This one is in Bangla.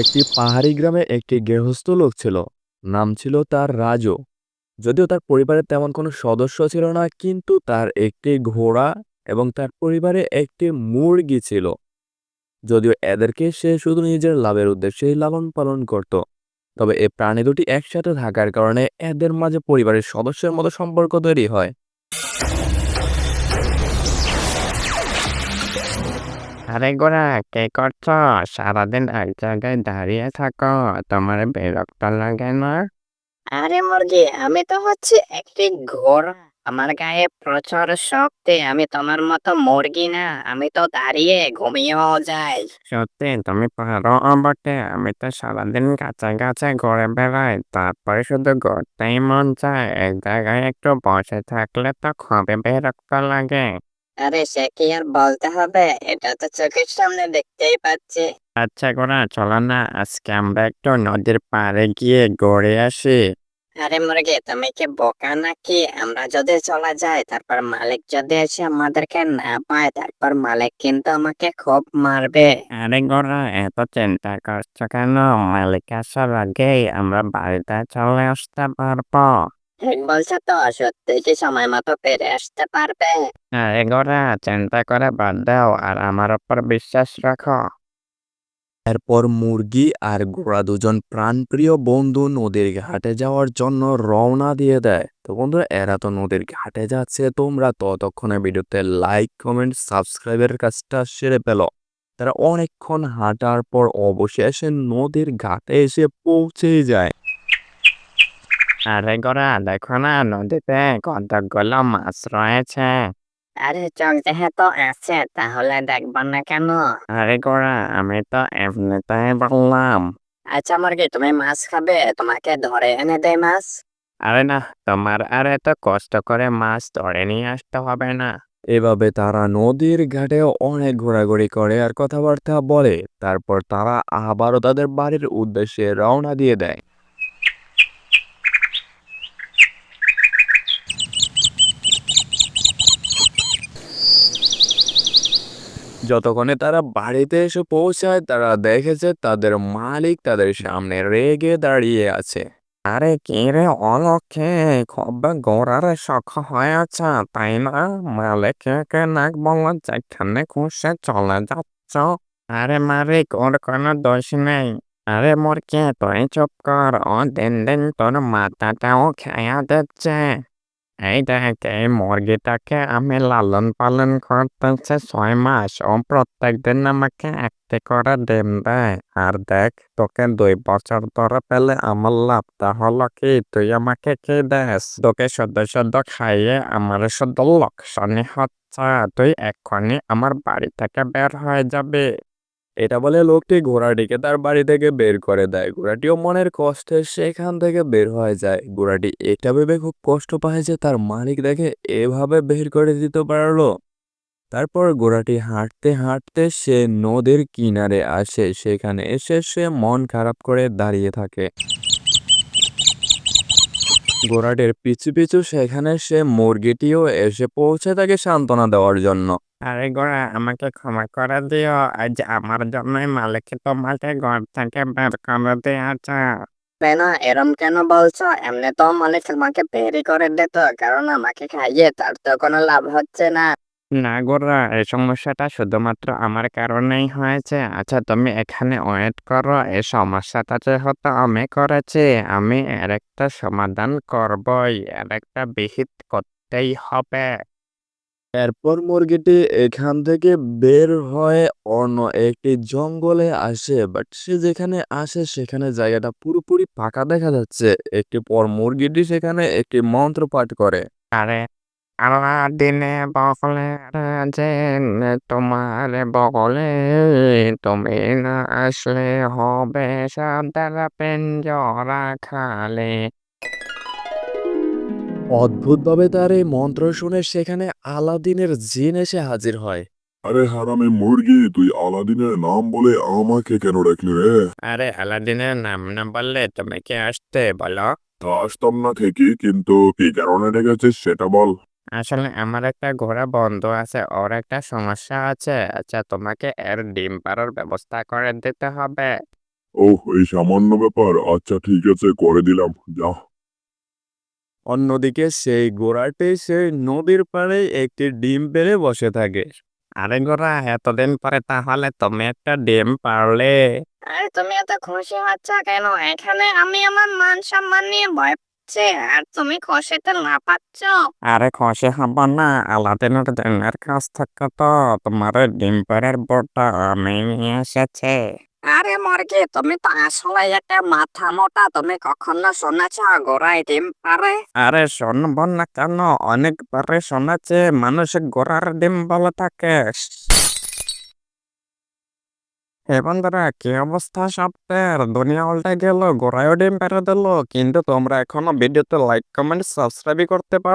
একটি পাহাড়ি গ্রামে একটি গৃহস্থ লোক ছিল। নাম ছিল তার রাজু। যদিও তার পরিবারে তেমন কোনো সদস্য ছিল না, কিন্তু তার একটি ঘোড়া এবং তার পরিবারে একটি মুরগি ছিল। যদিও এদেরকে সে শুধু নিজের লাভের উদ্দেশ্যেই লালন পালন করত। তবে এই প্রাণী দুটি একসাথে থাকার কারণে এদের মাঝে পরিবারের সদস্যের মতো সম্পর্ক তৈরি হয়। আরে গোরা কে করছ? সারাদিন এক জায়গায় দাঁড়িয়ে থাকো তোমার বিরক্ত লাগে না? আরে মুরগি আমি তো হচ্ছে একটি ঘোড়া। আমার গায়ে প্রচুর শক্তি আমি তোমার মতো মুরগি না আমি তো দাঁড়িয়ে ঘুমিয়েও যাই। সত্যি তুমি পারো বটে আমি তো সারাদিন গাছে গাছে ঘুরে বেড়াই তারপরে শুধু ঘুরতেই মন চায়। এক জায়গায় একটু বসে থাকলে তো খুবই বিরক্ত লাগে। আরে সে কি আর বলতে হবে? এটা তো চোখের সামনে দেখতেই পাচ্ছি। আচ্ছা গোরা চলো না আজকে আমরা একটু নদীর পাড়ে গিয়ে ঘুরে আসি। আরে মুরগি তুমি কি বোকা নাকি? আমরা যদি চলে যাই তারপর মালিক যদি এসে আমাদেরকে না পায় তারপর মালিক কিন্তু আমাকে খুব মারবে। আরে গোরা এত চিন্তা করছ কেন? মালিক আসার আগেই আমরা বাড়িতে চলে আসতে পারব। বলছো তো সত্যি কি সময় মতো ফিরে আসতে পারবে? আরে গোরা চিন্তা করে বাদ দাও আর আমার উপর বিশ্বাস রাখো। এরপর মুরগি আর ঘোড়া দুজন প্রাণপ্রিয় বন্ধু নদীর ঘাটে যাওয়ার জন্য রওনা দিয়ে দেয়। তো বন্ধুরা এরা তো নদীর ঘাটে যাচ্ছে তোমরা ততক্ষণে ভিডিওতে লাইক কমেন্ট সাবস্ক্রাইবের কাজটা সেরে পেল তারা অনেকক্ষণ হাঁটার পর অবশেষে নদীর ঘাটে এসে পৌঁছেই যায়। আরে গোরা দেখো না নদীতে কতগুলো মাছ রয়েছে আরে চোখ যেহেতু আছে তাহলে দেখব না কেন আরে গোরা আমি তো এমনিতেই বললাম আচ্ছা মুরগি তুমি মাছ খাবে তোমাকে ধরে এনে দেয় মাছ আরে না তোমার আর এত কষ্ট করে মাছ ধরে নিয়ে আসতে হবে না এভাবে তারা নদীর ঘাটে অনেক ঘোরাঘুরি করে আর কথাবার্তা বলে তারপর তারা আবারও তাদের বাড়ির উদ্দেশ্যে রওনা দিয়ে দেয় যতক্ষণে তারা বাড়িতে এসে পৌঁছায়, তারা দেখেছে তাদের মালিক তাদের সামনে রেগে দাঁড়িয়ে আছে। আরে কে রে অলক্ষে, খুব গোড়ার শখ হয়ে আছে তাই না? মালিককে নাক বলল, যেখানে খুশি চলে যাচ্ছ। আরে মালিক, ওর কোনো দোষ নেই। আরে মোর কে তুই চুপ কর, ও দিন দিন তোর মাথাটাও খেয়া দিচ্ছে। এই দেখ এই মুরগিটাকে আমি লালন পালন করতেছে ছয় মাস। ও প্রত্যেক দিন আমাকে একটি করে ডিম দেয়। আর দেখ, তোকে দুই বছর ধরে পেলে আমার লাভটা হলো কি, তুই আমাকে কি দেস? তোকে শুদ্ধ শুদ্ধ খাইয়ে আমার শুধু লোকসানই হচ্ছে। তুই এক্ষুনি আমার বাড়ি থেকে বের হয়ে যাবে। এটা বলে লোকটি ঘোড়াটিকে তার বাড়ি থেকে বের করে দেয়। ঘোড়াটিও মনের কষ্টে সেখান থেকে বের হয়ে যায়। ঘোড়াটি এটা ভেবে খুব কষ্ট পায় যে তার মালিক দেখে এভাবে বের করে দিতে পারল। তারপর ঘোড়াটি হাঁটতে হাঁটতে সে নদীর কিনারে আসে। সেখানে এসে সে মন খারাপ করে দাঁড়িয়ে থাকে। ঘোড়াটির পিছু পিছু সেখানে সে মুরগিটিও এসে পৌঁছে তাকে সান্ত্বনা দেওয়ার জন্য। আরে গোড়া আমাকে ক্ষমা করে দিও। আজ আমার জন্যই মালিক তোমাকে ঘর থেকে বের করে দিয়েছে। কেন এরম কেন বলছো? এমনি তো মালিক আমাকে বেরি করে দিত কারণ আমাকে খাইয়ে তার তো কোনো লাভ হচ্ছে না। না গোরা এই সমস্যাটা শুধুমাত্র আমার কারণেই হয়েছে। আচ্ছা তুমি এখানে ওয়েট করো এই সমস্যাটা যেহেতু আমি করেছি আমি আর একটা সমাধান করবই আর একটা বিহিত করতেই হবে। এরপর মুরগিটি এখান থেকে বের হয়ে অন্য একটি জঙ্গলে আসে বাট সে যেখানে আসে সেখানে জায়গাটা পুরোপুরি ফাঁকা দেখা যাচ্ছে। একটি পর মুরগিটি সেখানে একটি মন্ত্র পাঠ করে। আরে দিনে বকলে তোমার বগলে তুমি না আসলে হবে সাদারা পেঞ্জরা খালে। অদ্ভুতভাবে তার এই মন্ত্র শুনে সেখানে আলাদিনের জিন এসে হাজির হয়। আরে হারামে মুরগি তুই আলাদিনের নাম বলে আমাকে কেন ডাকলি রে? আরে আলাদিনের নাম না বললে তুমি কি আসতে বলো? তা আসতাম না ঠিকই কিন্তু কি কারণে ডেকেছিস সেটা বল। আসলে আমার একটা ঘোড়া বন্ধু আছে ওর একটা সমস্যা আছে আচ্ছা তোমাকে এর ডিম পাড়ার ব্যবস্থা করে দিতে হবে। ওহ এই সামান্য ব্যাপার? আচ্ছা ঠিক আছে করে দিলাম যা। অন্যদিকে সেই ঘোড়াটি সেই নদীর পাড়ে একটি ডিম পেড়ে বসে থাকে। আরে গোরা এতদিন পরে তাহলে তুমি একটা ডিম পারলে। আরে তুমি এত খুশি হচ্ছ কেন? এখানে আমি আমার মান সম্মান নিয়ে ভয় পাচ্ছি আর তুমি খুশিতে না পাচ্ছ। আরে খুশি হব না আলাদিনের দিনের কাছ থেকে তো তোমার ডিম পাড়ার বোর্ডটা আমি নিয়ে এসেছি। আরে মুরগি, তুমি তো আসলে একটা মাথা মোটা, তুমি কখনো শুনেছ গোড়ায় ডিম পারে আরে শুনব না কেন? অনেকবারে শোনাচ্ছে মানুষ গোড়ার ডিম বলে থাকে। হে বন্ধুরা, কি অবস্থা সপ্তাহের দুনিয়া উল্টে গেল, গোড়ায়ও ডিম পেরে দিল, কিন্তু তোমরা এখনও ভিডিওতে লাইক কমেন্ট সাবস্ক্রাইব করতে পারো